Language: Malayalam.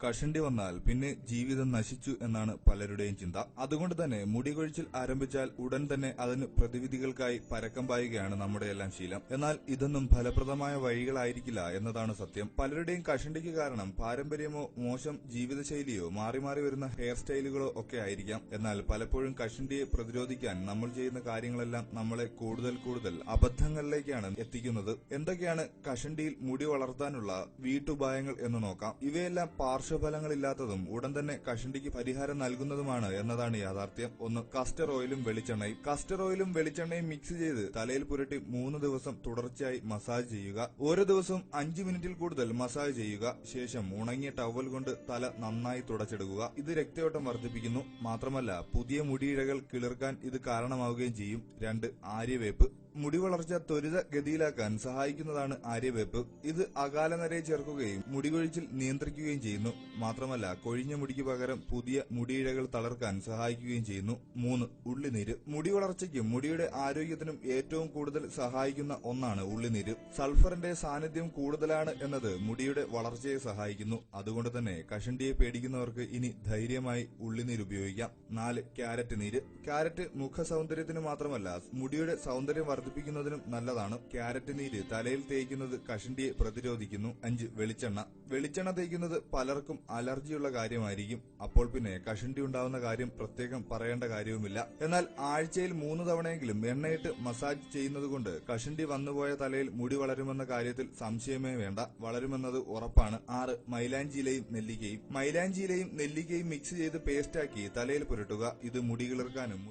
കഷണ്ടി വന്നാൽ പിന്നെ ജീവിതം നശിച്ചു എന്നാണ് പലരുടെയും ചിന്ത. അതുകൊണ്ട് തന്നെ മുടി കൊഴിച്ചിൽ ആരംഭിച്ചാൽ ഉടൻ തന്നെ അതിന് പ്രതിവിധികൾക്കായി പരക്കം പായുകയാണ് നമ്മുടെ എല്ലാം ശീലം. എന്നാൽ ഇതൊന്നും ഫലപ്രദമായ വഴികളായിരിക്കില്ല എന്നതാണ് സത്യം. പലരുടെയും കഷണ്ടിക്ക് കാരണം പാരമ്പര്യമോ മോശം ജീവിതശൈലിയോ മാറി മാറി വരുന്ന ഹെയർ സ്റ്റൈലുകളോ ഒക്കെ ആയിരിക്കാം. എന്നാൽ പലപ്പോഴും കഷണ്ടിയെ പ്രതിരോധിക്കാൻ നമ്മൾ ചെയ്യുന്ന കാര്യങ്ങളെല്ലാം നമ്മളെ കൂടുതൽ കൂടുതൽ അബദ്ധങ്ങളിലേക്കാണ് എത്തിക്കുന്നത്. എന്തൊക്കെയാണ് കഷണ്ടിയിൽ മുടി വളർത്താനുള്ള വീട്ടുപായങ്ങൾ എന്ന് നോക്കാം. ഇവയെല്ലാം പാർശ്വഫലങ്ങളില്ലാത്തതും ഉടൻ തന്നെ കഷണ്ടിക്ക് പരിഹാരം നൽകുന്നതുമാണ് എന്നതാണ് യാഥാർത്ഥ്യം. ഒന്ന് കസ്റ്റർ ഓയിലും വെളിച്ചെണ്ണയും. കസ്റ്റർ ഓയിലും വെളിച്ചെണ്ണയും മിക്സ് ചെയ്ത് തലയിൽ പുരട്ടി മൂന്ന് ദിവസം തുടർച്ചയായി മസാജ് ചെയ്യുക. ഓരോ ദിവസവും അഞ്ച് മിനിറ്റിൽ കൂടുതൽ മസാജ് ചെയ്യുക. ശേഷം ഉണങ്ങിയ ടവൽ കൊണ്ട് തല നന്നായി തുടച്ചെടുക്കുക. ഇത് രക്തയോട്ടം വർദ്ധിപ്പിക്കുന്നു. മാത്രമല്ല പുതിയ മുടിയിഴകൾ കിളിർക്കാൻ ഇത് കാരണമാവുകയും ചെയ്യും. രണ്ട് ആര്യവേപ്പ്. മുടി വളർച്ച ത്വരിത ഗതിയിലാക്കാൻ സഹായിക്കുന്നതാണ് ആര്യവേപ്പ്. ഇത് അകാല നരയെ ചേർക്കുകയും മുടികൊഴിച്ചിൽ നിയന്ത്രിക്കുകയും ചെയ്യുന്നു. മാത്രമല്ല കൊഴിഞ്ഞ മുടിക്ക് പകരം പുതിയ മുടിയിഴകൾ തളർക്കാൻ സഹായിക്കുകയും ചെയ്യുന്നു. മൂന്ന് ഉള്ളിനീര്. മുടി വളർച്ചയ്ക്കും മുടിയുടെ ആരോഗ്യത്തിനും ഏറ്റവും കൂടുതൽ സഹായിക്കുന്ന ഒന്നാണ് ഉള്ളിനീര്. സൾഫറിന്റെ സാന്നിധ്യം കൂടുതലാണ് എന്നത് മുടിയുടെ വളർച്ചയെ സഹായിക്കുന്നു. അതുകൊണ്ട് തന്നെ കഷണ്ടിയെ പേടിക്കുന്നവർക്ക് ഇനി ധൈര്യമായി ഉള്ളിനീര് ഉപയോഗിക്കാം. നാല് ക്യാരറ്റ് നീര്. ക്യാരറ്റ് മുഖ സൗന്ദര്യത്തിന് മാത്രമല്ല മുടിയുടെ സൗന്ദര്യം വർദ്ധിപ്പിക്കുന്നതിനും നല്ലതാണ്. ക്യാരറ്റ് നീര് തലയിൽ തേക്കുന്നത് കഷണ്ടിയെ പ്രതിരോധിക്കുന്നു. അഞ്ച് വെളിച്ചെണ്ണ. വെളിച്ചെണ്ണ തേക്കുന്നത് പലർക്കും അലർജിയുള്ള കാര്യമായിരിക്കും. അപ്പോൾ പിന്നെ കഷണ്ടി ഉണ്ടാവുന്ന കാര്യം പ്രത്യേകം പറയേണ്ട കാര്യവുമില്ല. എന്നാൽ ആഴ്ചയിൽ മൂന്ന് തവണയെങ്കിലും എണ്ണയിട്ട് മസാജ് ചെയ്യുന്നതുകൊണ്ട് കഷണ്ടി വന്നുപോയ തലയിൽ മുടി വളരുമെന്ന കാര്യത്തിൽ സംശയമേ വേണ്ട. വളരുമെന്നത് ഉറപ്പാണ്. ആറ് മൈലാഞ്ചിയിലയും നെല്ലിക്കയും. മൈലാഞ്ചിയിലയും നെല്ലിക്കയും മിക്സ് ചെയ്ത് പേസ്റ്റാക്കി തലയിൽ പുരട്ടുക. ഇത് മുടി കിളിർക്കാനും